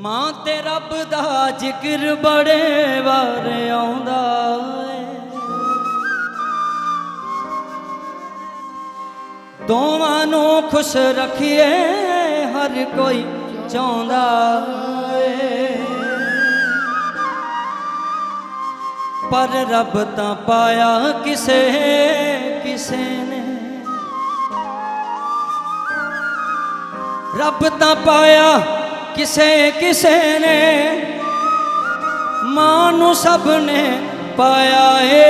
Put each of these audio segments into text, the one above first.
ਮਾਂ ਤੇ ਰੱਬ ਦਾ ਜ਼ਿਕਰ ਬੜੇ ਵਾਰ ਆਉਂਦਾ ਏ ਦੋਵਾਂ ਨੂੰ ਖੁਸ਼ ਰੱਖੀਏ, ਹਰ ਕੋਈ ਚਾਹੁੰਦਾ ਏ ਪਰ ਰੱਬ ਤਾਂ ਪਾਇਆ ਕਿਸੇ ਕਿਸੇ ਨੇ। ਰੱਬ ਤਾਂ ਪਾਇਆ ਕਿਸੇ ਕਿਸੇ ਨੇ ਮਾਂ ਨੂੰ ਸਭ ਨੇ ਪਾਇਆ ਏ।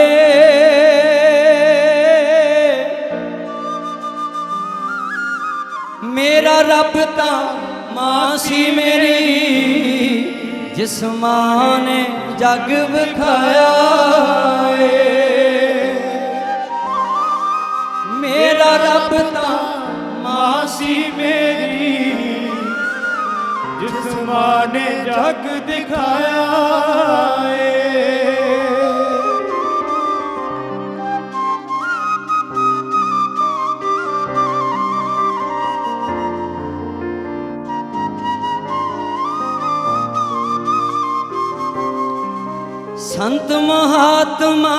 ਮੇਰਾ ਰੱਬ ਤਾਂ ਮਾਂ ਸੀ ਮੇਰੀ, ਜਿਸ ਮਾਂ ਨੇ ਜਗ ਵਿਖਾਇਆ ਏ। ਮੇਰਾ ਰੱਬ ਤਾਂ ਮਾਂ ਸੀ ਮੇਰੀ। ਜਿਸ ਮਾਂ ਨੇ ਜਗ ਦਿਖਾਇਆ ਏ ਸੰਤ ਮਹਾਤਮਾ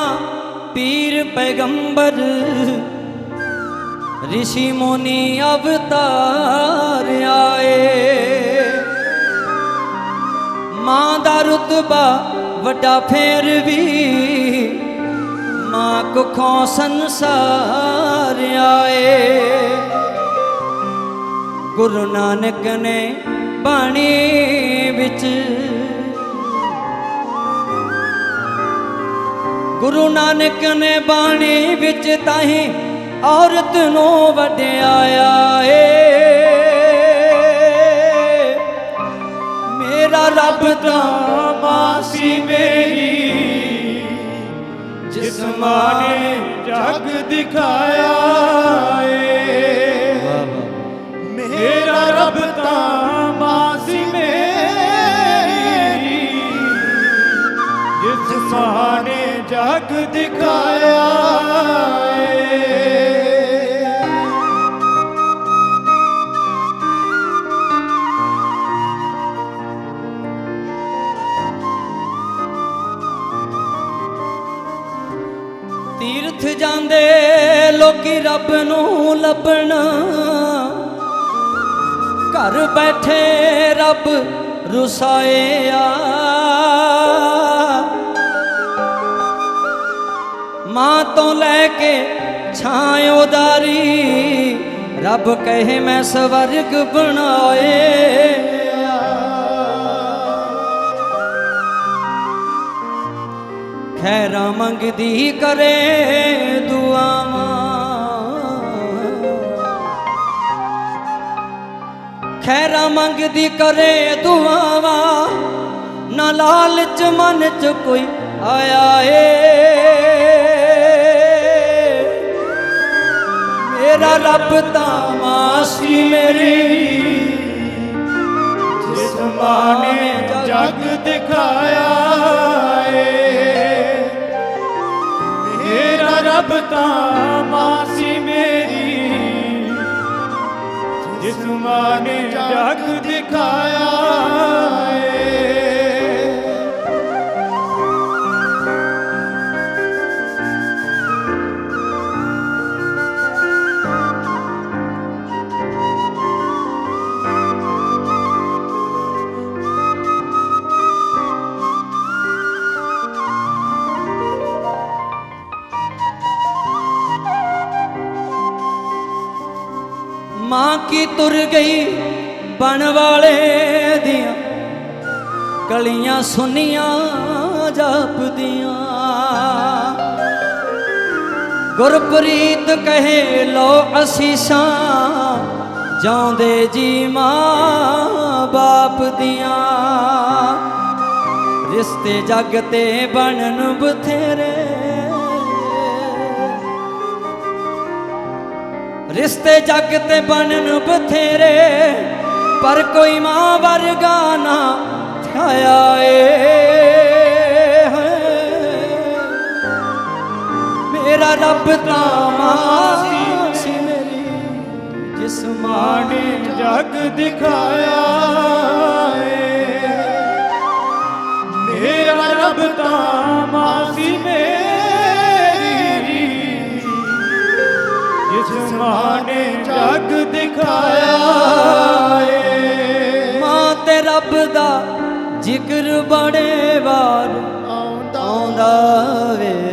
ਪੀਰ ਪੈਗੰਬਰ ऋषि मुनि ਅਵਤਾਰ ਆਏ ਮਾਂ ਦਾ ਰਤਬਾ ਵੱਡਾ ਫੇਰ ਵੀ। ਮਾਂ ਕੁਖੋਂ ਸੰਸਾਰ ਆਏ। ਗੁਰੂ ਨਾਨਕ ਨੇ ਬਾਣੀ ਵਿੱਚ ਗੁਰੂ ਨਾਨਕ ਨੇ ਬਾਣੀ ਵਿੱਚ ਤਾਹੀਂ ਔਰਤ ਨੂੰ ਵਡਿਆਇਆ ਏ। ਰੱਬ ਦਾ ਮਾਸੀ ਮੇਰੀ। ਜਿਸ ਮਾਂ ਨੇ ਜਗ ਦਿਖਾਇਆ ਏ। ਮੇਰਾ ਰੱਬ ਦਾ ਮਾਸੀ ਮੇਰੀ। ਜਿਸ ਮਾਂ ਨੇ ਜਗ ਦਿਖਾਇਆ ਤੀਰਥ ਜਾਂਦੇ ਲੋਕੀ ਰੱਬ ਨੂੰ ਲੱਭਣ। ਘਰ ਬੈਠੇ ਰੱਬ ਰੁਸਾਇਆ ਮਾਂ ਤੋਂ ਲੈ ਕੇ ਛਾਂ ਉਦਾਰੀ, ਰੱਬ ਕਹੇ ਮੈਂ ਸਵਰਗ ਬਣਾਏ। ਖੈਰਾਂ ਮੰਗਦੀ ਕਰੇ ਦੁਆਵਾਂ। ਖੈਰਾਂ ਮੰਗਦੀ ਕਰੇ ਦੁਆਵਾਂ, ਨਾ ਲਾਲਚ ਮਨ ਚ ਕੋਈ ਆਇਆ ਏ। ਮੇਰਾ ਰੱਬ ਤਾਂ ਮਾਂ ਮੇਰੀ, ਜਿਸ ਮਾਂ ਨੇ ਜਗ ਦਿਖਾਇਆ। ਰੱਬ ਤਾਂ ਮਾਂ ਮੇਰੀ। ਜਿਸ ਮਾਂ ਨੇ ਜਗ ਦਿਖਾਇਆ ਮਾਂ ਕੀ ਤੁਰ ਗਈ ਬਣ ਵਾਲੇ ਦੀਆਂ? ਕਲੀਆਂ ਸੁਨੀਆਂ ਜਾਪਦੀਆਂ। ਗੁਰਪ੍ਰੀਤ ਕਹੇ, ਲੋ ਅਸੀਸਾਂ, ਜਾਉਂਦੇ ਜੀ ਮਾਂ ਬਾਪ ਦੀਆਂ। ਰਿਸ਼ਤੇ ਜਗ ਤੇ ਬਣਨ ਬਥੇਰੇ ਰਿਸ਼ਤੇ ਜੱਗ ਤੇ ਬਣਨ ਬਥੇਰੇ, ਪਰ ਕੋਈ ਮਾਂ ਵਰਗਾ ਨਾ ਥਾਇਆ ਏ। ਮੇਰਾ ਰੱਬ ਤਾਂ ਮਾਂ ਸੀ ਮੇਰੀ, ਜਿਸ ਮਾਂ ਨੇ ਜੱਗ ਦਿਖਾਇਆ ਏ। ਮੇਰਾ ਰੱਬ ਤਾਂ ਮਾਂ ਸੀ ਮੇਰੀ ਬੜੇ ਵਾਰ ਆਉਂਦਾ ਵੇ।